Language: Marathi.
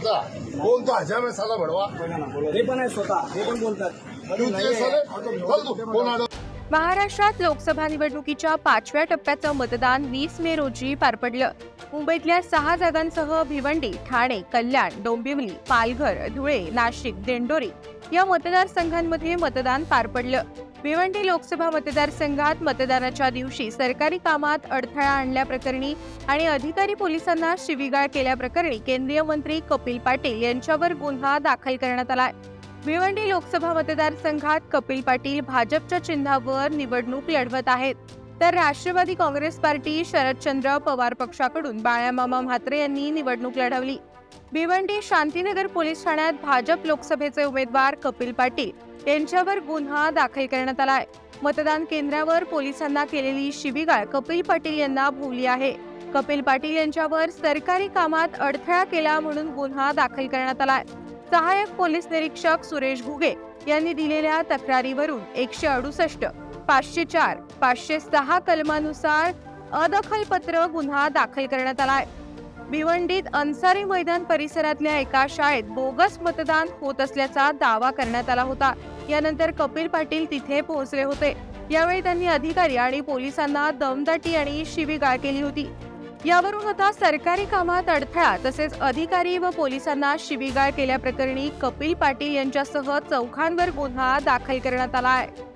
होता बोल तो हजा में साला भडवा हे पण आहे स्वतः हे पण बोलतात. तू ते तू. महाराष्ट्रात लोकसभा निवडणुकीच्या पाचव्या टप्प्याचं मतदान वीस मे रोजी पार पडलं. मुंबईतल्या सहा जागांसह भिवंडी ठाणे कल्याण डोंबिवली पालघर धुळे नाशिक दिंडोरी या मतदारसंघांमध्ये मतदान पार पडलं. भिवंडी लोकसभा मतदारसंघात मतदानाच्या दिवशी सरकारी कामात अडथळा आणल्याप्रकरणी आणि अधिकारी पोलिसांना शिवीगाळ केल्याप्रकरणी केंद्रीय मंत्री कपिल पाटील यांच्यावर गुन्हा दाखल करण्यात आला भिवंडी लोकसभा मतदारसंघात कपिल पाटील भाजपच्या चिन्हावर निवडणूक लढवत आहेत. तर राष्ट्रवादी काँग्रेस पार्टी शरदचंद्र पवार पक्षाकडून बाळामामा म्हात्रे यांनी निवडणूक लढवली. भिवंडी शांतीनगर पोलीस ठाण्यात भाजप लोकसभेचे उमेदवार कपिल पाटील यांच्यावर गुन्हा दाखल करण्यात आलाय मतदान केंद्रावर पोलिसांना केलेली शिबिगाळ कपिल पाटील यांना भोवली आहे. कपिल पाटील यांच्यावर सरकारी कामात अडथळा केला म्हणून गुन्हा दाखल करण्यात आलाय सहाय्यक पोलीस निरीक्षक सुरेश घुगे यांनी दिलेल्या तक्रारीवरून एकशे अडुसष्ट पाचशे चार पाचशे सहा कलमानुसार अदखलपत्र गुन्हा दाखल करण्यात आलाय भिवंडीत अन्सारी मैदान परिसरातल्या एका शाळेत बोगस मतदान होत असल्याचा दावा करण्यात आला होता. यानंतर कपिल पाटील तिथे पोहोचले होते. यावेळी त्यांनी अधिकारी आणि पोलिसांना दमदाटी आणि शिवीगाळ केली होती. यावरून आता सरकारी कामात अडथळा तसेच अधिकारी व पोलिसांना शिवीगाळ केल्याप्रकरणी कपिल पाटील यांच्यासह चौघांवर गुन्हा दाखल करण्यात आला आहे.